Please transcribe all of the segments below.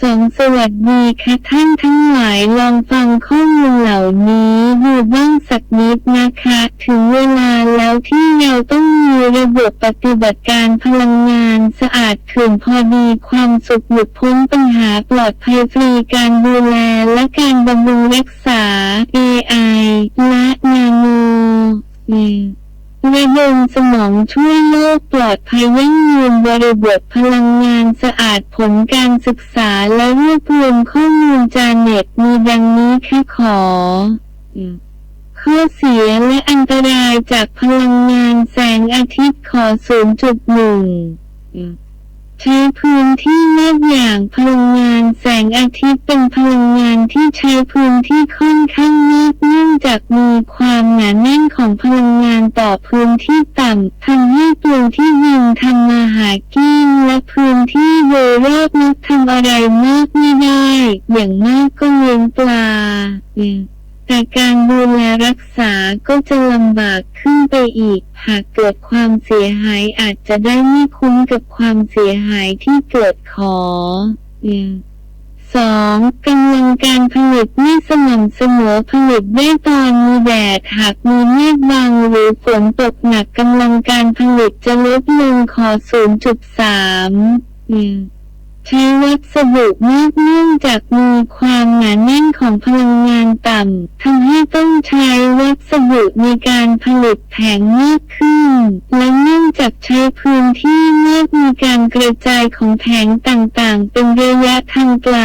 สองสวัสดีค่ะท่านทั้งหลายลองฟังข้อมูลเหล่านี้ดูบ้างสักนิดนะคะ ถึงเวลาแล้วที่เราต้องมีระบบปฏิบัติการพลังงานสะอาดถึงพอดีความสุขหลุดพ้นปัญหาปลอดภัยฟรีการดูแลและการบำรุงรักษา AI และนาโนอืม ระดมสมองช่วยโลกปลอดภัยยั่งยืนบริบทพลังงานสะอาดผลการศึกษาและรวบรวมข้อมูลจาเน็ตมีดังนี้ค่ะขออืมข้อเสียและอันตรายจากพลังงานแสงอาทิตย์ ขอ 0.1อืมใช้พื้นที่มากอย่างพลังงานแสงอาทิตย์เป็นพลังงานที่ใช้พื้นที่ค่อนข้างมากเนื่องจากมีความหนาแน่นของพลังงานต่อพื้นที่ต่ำทำให้ตัวที่ยิงทำมาหากินและพื้นที่โดยรอบนักทำอะไรมากไม่ได้ อย่างมากก็เลี้ยงปลาอืม แต่การดูแลรักษาก็จะลำบากขึ้นไปอีก หากเกิดความเสียหายอาจจะได้ไม่คุ้มกับความเสียหายที่เกิดขออืมสองกำลังการผลิตไม่สม่ำเสมอผลิตได้ตอนมีแดดหากมีเมฆบางหรือฝนตกหนักกำลังการผลิตจะลดลงขอ 0.3อืม ช้วัสดุมากเนื่องจากมีความหนาแน่นของพลังงานต่ำทำให้ต้องใช้วัสดุในการผลิตแผงมากขึ้น และเนื่องจากใช้พื้นที่มากมีการกระจายของแผงต่างๆ เป็นระยะทางไกล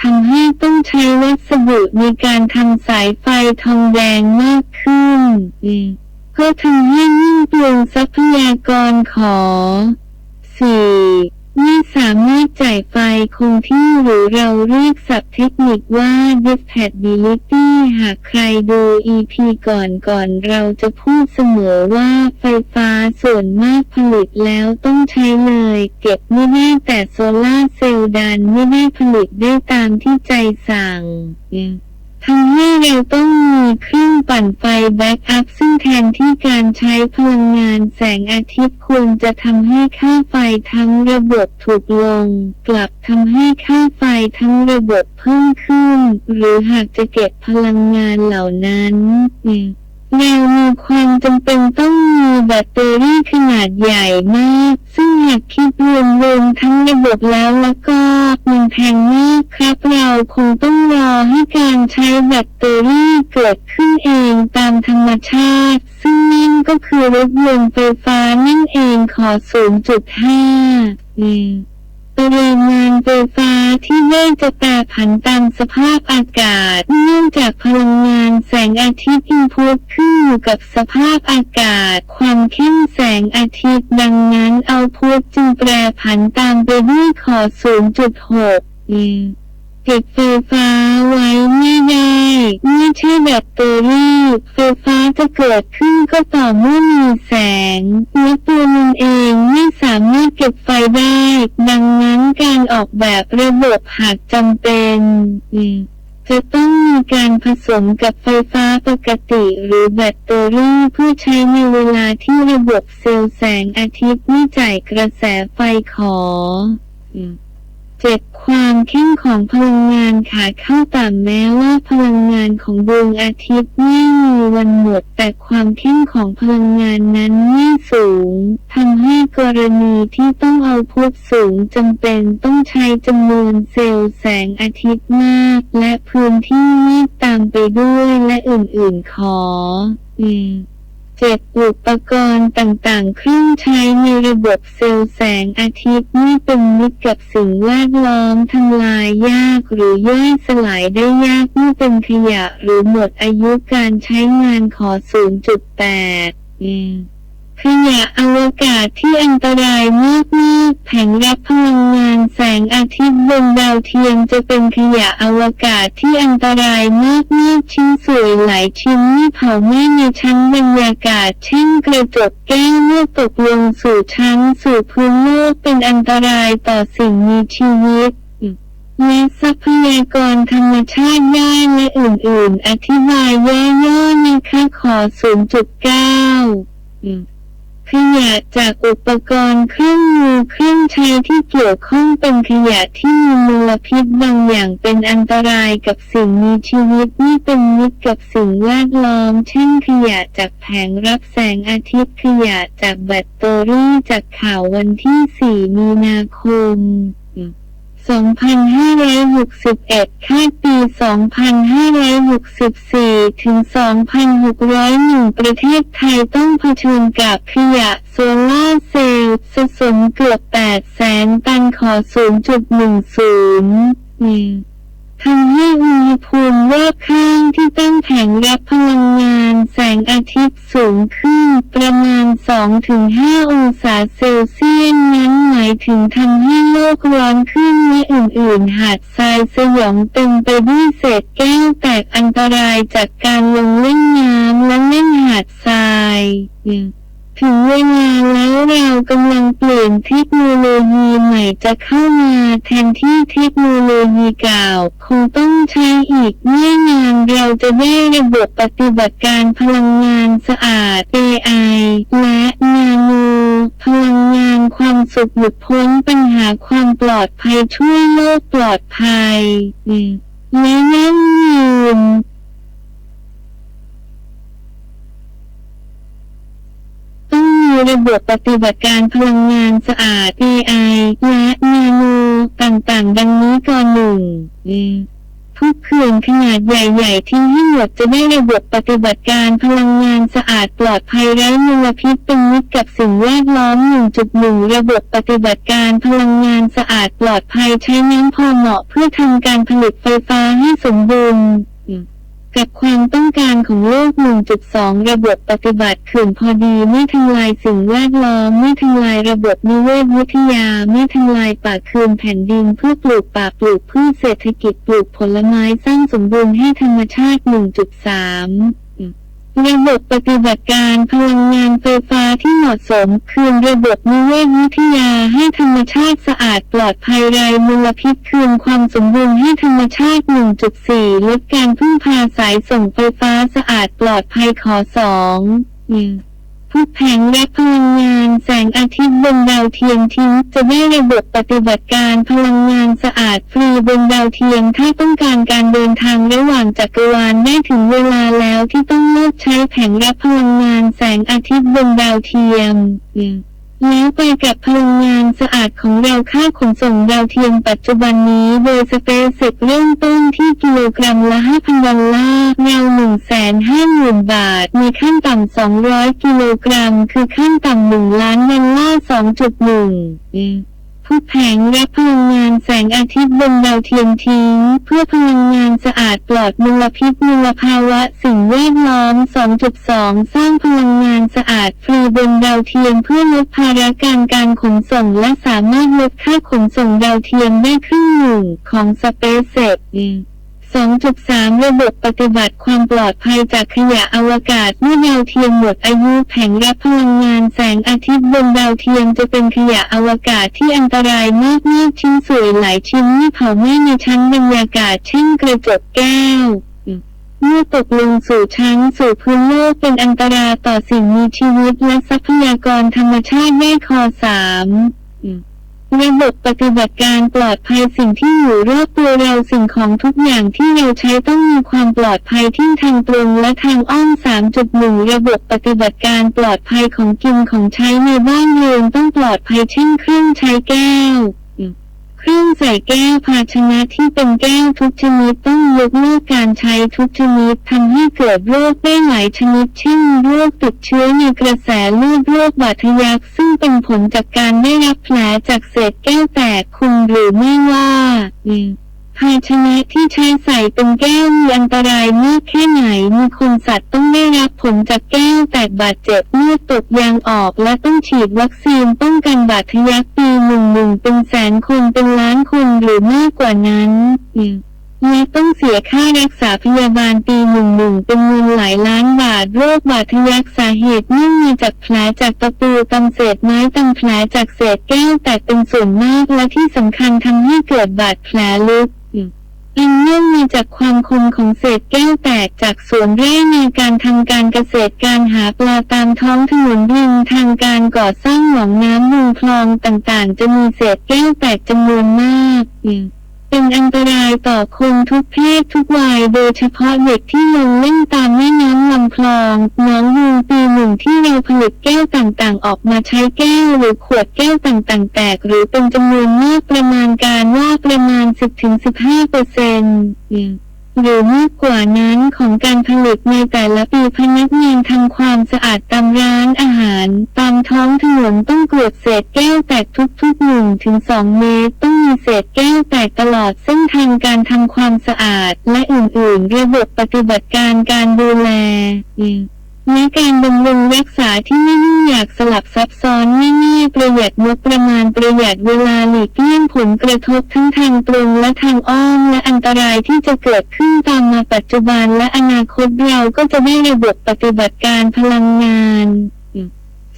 ทำให้ต้องใช้วัสดุในการทำสายไฟทองแดงมากขึ้นอืมก็ทำให้ยิ่งเปลืองทรัพยากรขอ 4. ไม่สามารถจ่ายไฟคงที่หรือเราเรียกศัพท์เทคนิคว่า dispatchability หากใครดู EP ก่อนก่อนเราจะพูดเสมอว่าไฟฟ้าส่วนมากผลิตแล้วต้องใช้เลย เก็บไม่ได้แต่โซลาร์เซลล์ดันไม่ได้ผลิตได้ตามที่ใจสั่งอืม ทำให้เราต้องมีเครื่องปั่นไฟแบ็กอัพซึ่งแทนที่การใช้พลังงานแสงอาทิตย์ควรจะทำให้ค่าไฟทั้งระบบถูกลง กลับทำให้ค่าไฟทั้งระบบเพิ่มขึ้น หรือหากจะเก็บพลังงานเหล่านั้น อืมเรามีความจำเป็นต้องมีแบตเตอรี่ขนาดใหญ่มาก ซึ่งหากคิดรวมรวมทั้งระบบแล้วแล้วก็มันแพงมากครับเราคงต้องรอให้การใช้แบตเตอรี่เกิดขึ้นเองตามธรรมชาติ ซึ่งนั่นก็คือรถยนต์ไฟฟ้านั่นเองขอ 0.5อืม ปริมาณไฟฟ้าที่ได้จะแปรผันตามสภาพอากาศ เนื่องจากพลังงานแสงอาทิตย์อินพุตขึ้นอยู่กับสภาพอากาศ ความเข้มแสงอาทิตย์ดังนั้นเอาพุตจึงแปรผันตามไปด้วยขอ 0.6อืมเก็บไฟฟ้าไว้ไม่ได้ไม่ใช่แบตเตอรี่ไฟฟ้าจะเกิดขึ้นก็ต่อเมื่อมีแสงและตัวมันเองไม่สามารถเก็บไฟได้ ดังนั้นการออก แบบระบบหากจำเป็นจะต้องมีการผสมกับไฟฟ้าปกติหรือแบตเตอรี่เพื่อใช้ในเวลาที่ระบบเซลล์แสงอาทิตย์ไม่จ่ายกระแสไฟขอ เจ็ดความเข้มของพลังงานขาเข้าต่ำแม้ว่าพลังงานของดวงอาทิตย์ไม่มีวันหมด แต่ความเข้มของพลังงานนั้นไม่สูงทำให้กรณีที่ต้องเอาพุทสูงจำเป็นต้องใช้จำนวนเซลล์แสงอาทิตย์มาก และพื้นที่มากตามไปด้วยและอื่นๆขอ อืม เจ็ดอุปกรณ์ต่างๆ เครื่องใช้ในระบบเซลล์แสงอาทิตย์ไม่เป็นมิตรกับสิ่งแวดล้อมทำลายยากหรือย่อยสลายได้ยากไม่เป็นขยะหรือหมดอายุการใช้งานขอ 0.8อืม ขยะอวกาศที่อันตรายมากมากๆแผงรับพลังงานแสงอาทิตย์บนดาวเทียมจะเป็นขยะอวกาศที่อันตรายมากมากๆชิ้นส่วนหลายชิ้นที่เผาไหม้ในชั้นบรรยากาศ เช่นกระจกแก้วเมื่อตกลงสู่ชั้นสู่พื้นโลกเป็นอันตรายต่อสิ่งมีชีวิตและทรัพยากรธรรมชาติย่อยและอื่นๆ อธิบายย่อๆนะคะขอ 0.9 ขยะจากอุปกรณ์เครื่องมือเครื่องใช้ที่เกี่ยวข้องเป็นขยะที่มีมลพิษบางอย่างเป็นอันตรายกับสิ่งมีชีวิตนี่เป็นมิตรกับสิ่งแวดล้อม เช่นขยะจากแผงรับแสงอาทิตย์ขยะจากแบตเตอรี่จากข่าววันที่ 4 มีนาคม 2561คาดปี 2564 ถึง 2601 ประเทศไทยต้องเผชิญกับขยะโซลาเซลล์สะสมเกือบ 8 แสนตันขอ 0.10 ทำให้อุณหภูมิรอบข้างที่ตั้งแผงรับพลังงานแสงอาทิตย์สูงขึ้นประมาณ 2-5 องศาเซลเซียสนั้นหมายถึงทำให้โลกร้อนขึ้นและอื่นๆ หาดทรายสยองเต็มไปด้วยเศษแก้วแตกอันตรายจากการลงเล่นน้ำและเล่นหาดทราย ถึงเวลาแล้วเรากำลังเปลี่ยนเทคโนโลยีใหม่จะเข้ามาแทนที่เทคโนโลยีเก่า คงต้องใช้อีกไม่นานเราจะได้ระบบปฏิบัติการพลังงานสะอาด AI และนาโนพลังงานความสุขหลุดพ้นปัญหาความปลอดภัยช่วยโลกปลอดภัยและยั่งยืน ต้อระบบปฏิบัติการพลังงานสะอาด AI และนาโนต่างๆ ดังนี้ก่อนหนึ่งทุกเขื่อนขนาดใหญ่ๆทิ้งให้หมดจะได้ระบบปฏิบัติการพลังงานสะอาดปลอดภัยไร้มลพิษเป็นมิตรกับสิ่งแวดล้อม 1.1 ระบบปฏิบัติการพลังงานสะอาดปลอดภัยใช้น้ำพอเหมาะเพื่อทำการผลิตไฟฟ้าให้สมบูรณ์ กับความต้องการของโลก 1.2 ระบบปฏิบัติขื่นพอดีไม่ทำลายสิ่งแวดล้อมไม่ทำลายระบบนิเวศวิทยาไม่ทำลายป่าคืนแผ่นดินเพื่อปลูกป่าปลูกพืชเศรษฐกิจปลูกผลไม้สร้างสมบูรณ์ให้ธรรมชาติ 1.3 ระบบปฏิบัติการพลังงานไฟฟ้าที่เหมาะสม คืนระบบนิเวศวิทยาให้ธรรมชาติสะอาดปลอดภัยไร้มลพิษคืนความสมบูรณ์ให้ธรรมชาติ 1.4 ลดการพึ่งพาสายส่งไฟฟ้าสะอาดปลอดภัยขอ2 ทุกแผงและพลังงานแสงอาทิตย์บนดาวเทียมทิ้งจะได้ระบบปฏิบัติการพลังงานสะอาดฟรีบนดาวเทียมถ้าต้องการการเดินทางระหว่างจักรวาลได้ถึงเวลาแล้วที่ต้องเลือกใช้แผงรับพลังงานแสงอาทิตย์บนดาวเทียม แล้วไปกับพลังงานสะอาดของเราค่าขนส่งดาวเทียมปัจจุบันนี้โดยสเปซเซกเริ่มต้นที่กิโลกรัมละ 5,000ดอลลาร์เรา150,000 บาท มีขั้นต่ำ200 กิโลกรัม คือขั้นต่ำ1ล้านดอลลาร์2.1 อืมผู้แผงรับพลังงานแสงอาทิตย์บนดาวเทียมทิ้ง เพื่อพลังงานสะอาดปลอดมลพิษมลภาวะสิ่งแวดล้อม 2.2 สร้างพลังงานสะอาดฟรีบนดาวเทียมเพื่อลดภาระการการขนส่งและสามารถลดค่าขนส่งดาวเทียมได้ครึ่งหนึ่งของ SpaceX 2.3 ระบบปฏิบัติความปลอดภัยจากขยะอวกาศเมื่อดาวเทียมหมดอายุแผงรับพลังงานแสงอาทิตย์บนดาวเทียมจะเป็นขยะอวกาศที่อันตรายมากมากชิ้นส่วนหลายชิ้นที่เผาไหม้ในชั้นบรรยากาศเช่นกระจกแก้วเมื่อตกลงสู่ชั้นสู่พื้นโลกเป็นอันตรายต่อสิ่งมีชีวิตและทรัพยากรธรรมชาติได้คอสามอืม ระบบปฏิบัติการปลอดภัยสิ่งที่อยู่รอบตัวเราสิ่งของทุกอย่างที่เราใช้ต้องมีความปลอดภัยที่ทางตรงและทางอ้อม 3.1 ระบบปฏิบัติการปลอดภัยของกินของใช้ในบ้านเรือนต้องปลอดภัยเช่นเครื่องใช้แก้ว เครื่องใส่แก้วภาชนะที่เป็นแก้วทุกชนิดต้องยกเลิกการใช้ทุกชนิดทำให้เกิดโรคได้หลายชนิดเช่นโรคติดเชื้อในกระแสเลือดโรคบาดทะยักซึ่งเป็นผลจากการได้รับแผลจากเศษแก้วแตกคุณหรือไม่ว่าอืม ภาชนะที่ใช้ใส่เป็นแก้วมีอันตรายมากแค่ไหนมีคนสัตว์ต้องได้รับผลจากแก้วแตกบาดเจ็บเลือดตกยางออกและต้องฉีดวัคซีนป้องกันบาดทะยักปีหนึ่งหนึ่งเป็นแสนคนเป็นล้านคนหรือมากกว่านั้นและต้องเสียค่ารักษาพยาบาลปีหนึ่งหนึ่งเป็นเงินหลายล้านบาทโรคบาดทะยักสาเหตุเนื่องมาจากแผลจากตะปูตำเศษไม้ตำแผลจากเศษแก้วแตกเป็นส่วนมากและที่สำคัญทำให้เกิดบาดแผลลึก ออันเนื่องมาจากความคมของเศษแก้วแตกจากสวนไร่ในการทำการเกษตรการหาปลาตามท้องถนนริมทางการก่อสร้างหนองน้ำลงคลองต่างๆ จะมีเศษแก้วแตกจำนวนมาก เป็นอันตรายต่อคนทุกเพศทุกวัยโดยเฉพาะเด็กที่ลงเล่นตามแม่น้ำลำคลองน้องยูปีหนึ่งที่เราผลิตแก้วต่างๆ ออกมาใช้แก้วหรือขวดแก้วต่างๆ แตก หรือเป็นจำนวนมากประมาณการว่าประมาณ 10-15เปอร์เซ็นต์หรือมากกว่านั้นของการผลิตในแต่ละปีพนักงานทำความสะอาดตามร้านอาหารต ท้องถนนต้องกรวดเศษแก้วแตกทุกๆหนึ่งถึงสองเมตรต้องมีเศษแก้วแตกตลอดเส้นทางการทำความสะอาด และอื่นๆ ระบบปฏิบัติการการดูแลและการบำรุงรักษาที่ไม่ยุ่งยากสลับซับซ้อนง่ายๆประหยัดงบประมาณประหยัดเวลาหลีกเลี่ยงผลกระทบทั้งทางตรงและทางอ้อมและอันตรายที่จะเกิดขึ้นตามมาปัจจุบันและอนาคตเราก็จะได้ระบบปฏิบัติการพลังงาน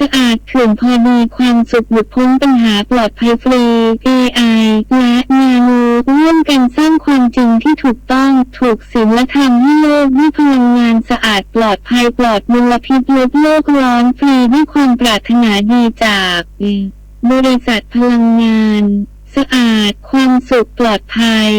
สะอาดเขื่อนพอดีความสุขหลุดพ้นปัญหาปลอดภัยฟรี AI และนาโนร่วมกันสร้างความจริงที่ถูกต้องถูกศีลธรรมให้โลกด้วยพลังงานสะอาดปลอดภัยปลอดมลพิษลดโลกร้อนฟรีด้วยความปรารถนาดีจาก บริษัทพลังงาน สะอาด ความสุขปลอดภัย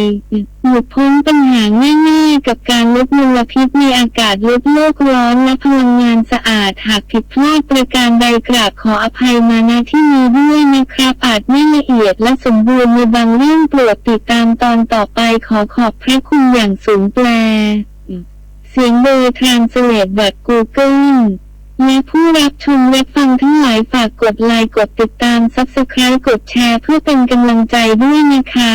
หลุดพ้นปัญหาง่ายๆกับการลดมลพิษในอากาศลดโลกร้อนและพลังงานสะอาดหากผิดพลาดประการใดกราบขออภัยมาณที่นี้ด้วยนะครับอาจไม่ละเอียดและสมบูรณ์ในบางเรื่องโปรดติดตามตอนต่อไปขอขอบพระคุณอย่างสูงแปล เสียงโดยทรานสเลตแบบ Google และผู้รับชมและฟังทั้งหลายฝากกดไลค์กดติดตาม s u b สไครต์กดแชร์เพื่อเป็นกำลังใจด้วยนะคะ